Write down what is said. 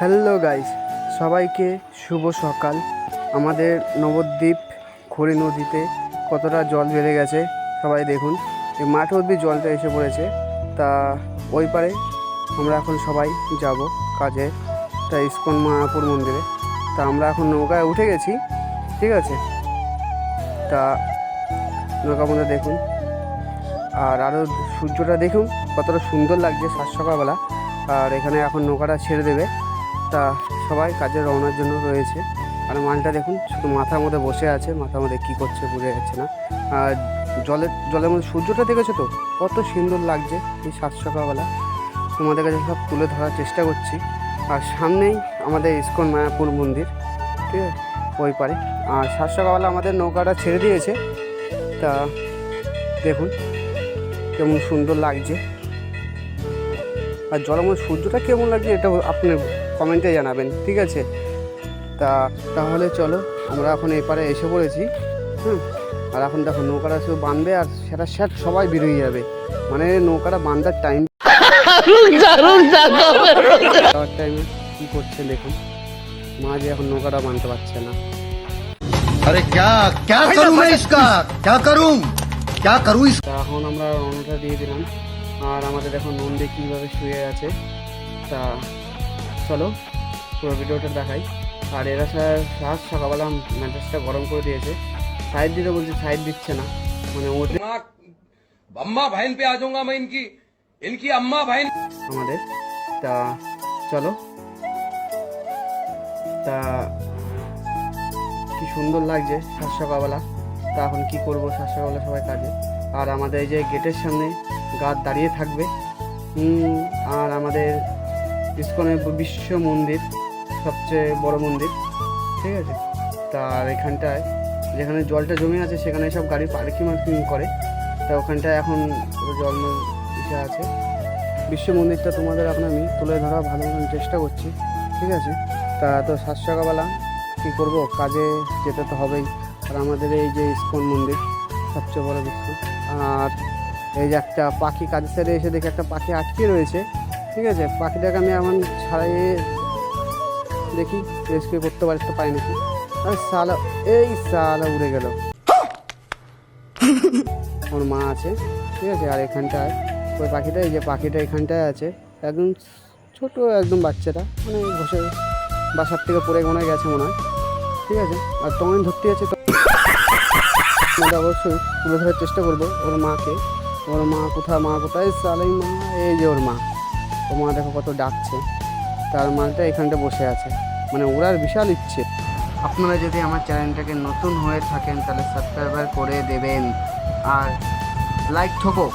Hello guys, সবাইকে শুভ সকাল। আমাদের নবদ্বীপ খড়ি নদীতে কতটা জল বেড়ে গেছে, সবাই দেখুন। এই মাঠ অব্দি জলটা এসে পড়েছে, তা ওই পারে আমরা এখন সবাই যাব কাজে, তা ইস্কন মায়াপুর মন্দিরে। তা আমরা এখন নৌকায় উঠে গেছি, ঠিক আছে? তা নৌকা মধ্যে দেখুন। আর আরও সূর্যটা দেখুন, কতটা সুন্দর লাগছে সাত সকালবেলা। আর এখানে এখন নৌকাটা ছেড়ে দেবে। তা সবাই কাজে রওনার জন্য রয়েছে। আর মালটা দেখুন, শুধু মাথার মধ্যে বসে আছে, মাথার মধ্যে কী করছে বুঝে যাচ্ছে না। আর জলের জলের মধ্যে সূর্যটা দেখেছ তো? কত সুন্দর লাগছে এই সাত সকালবেলা। তোমাদের কাছে সব তুলে ধরার চেষ্টা করছি। আর সামনেই আমাদের ইস্কন মায়াপুর মন্দির, ঠিক আছে? ওই পারে। আর সাত সকালবেলা আমাদের নৌকাটা ছেড়ে দিয়েছে। তা দেখুন, কেমন সুন্দর লাগছে। আর জলের মধ্যে সূর্যটা কেমন লাগছে এটা আপনি কমেন্টে জানাবেন ঠিক আছে তা তাহলে চলো আমরা এখন এপারে এসে পড়েছি হুম আর এখন দেখো নৌকাটা শুধু বাঁধবে আর সেটা স্যাট সবাই বেরিয়ে যাবে মানে নৌকাটা বাঁধার টাইম যাওয়ার টাইমে কী করছে দেখুন মা যে এখন নৌকাটা বাঁধতে পারছে না अरे क्या क्या करूं मैं इसका क्या करूं क्या करूं इस তা এখন আমরা রওনাটা দিয়ে দিলাম আর আমাদের এখন নন্দে কীভাবে শুয়ে আছে তা চলো পুরো ভিডিওটা দেখাই। আর এরা স্যার সাহস সকালবেলা ম্যাট্রেসটা গরম করে দিয়েছে। সাইড দিতে বলছে সাইড দিচ্ছে না। মানে ওদের বাম্মা ভাইন পে আজঙ্গা মা ইনকি ইনকি আম্মা ভাইন আমাদের। তা চলো। তা কি সুন্দর লাগছে সাত সকালবেলা। তা এখন কী করব সাত সকালবেলা সবাই কাজে। আর আমাদের এই যে গেটের সামনে গাছ দাঁড়িয়ে থাকবে। আর আমাদের ইস্কনের বিশ্ব মন্দির, সবচেয়ে বড় মন্দির, ঠিক আছে? তার এখানটায় যেখানে জলটা জমে আছে, সেখানে সব গাড়ি পার্কিং মার্কিং করে। তা ওখানটায় এখন জল ইসে আছে। বিশ্ব মন্দিরটা তোমাদের এখন আমি তুলে ধরা ভালো চেষ্টা করছি, ঠিক আছে? তা তো সাত সকালবেলা কী করব? কাজে যেতে তো হবেই। আর আমাদের এই যে ইস্কন মন্দির, সবচেয়ে বড় বিশ্ব। আর এই যে একটা পাখি কাজের সাইডে এসে দেখে একটা পাখি আটকে রয়েছে। ঠিক আছে? পাখিটাকে আমি এমন ছাড়িয়ে দেখি রেস্কিউ করতে পারি তো পাই নাকি? আর সালা এই সালা উড়ে গেল। ওর মা আছে। ঠিক আছে? আর এখানটায়, ওই পাখিটা, এই যে পাখিটা এখানটায় আছে। একদম ছোট, একদম বাচ্চাটা। মানে বসে বাসার থেকে পড়ে মনে গেছে মনে হয়। ঠিক আছে? আর টমেন ধরতে আছে তো। অবশ্যই তুলে ধরার চেষ্টা করব ওর মাকে। ওর মা কোথায়? মা কোথায়? সালাই মা, এই যে ওর মা। ও মা দেখো কত ডাকছে। তার মালটা এখানটা বসে আছে। মানে ওরার বিশাল ইচ্ছে। আপনারা যদি আমার চ্যানেলটাকে নতুন হয়ে থাকেন, তাহলে সাবস্ক্রাইবার করে দেবেন। আর লাইক ঠোকো।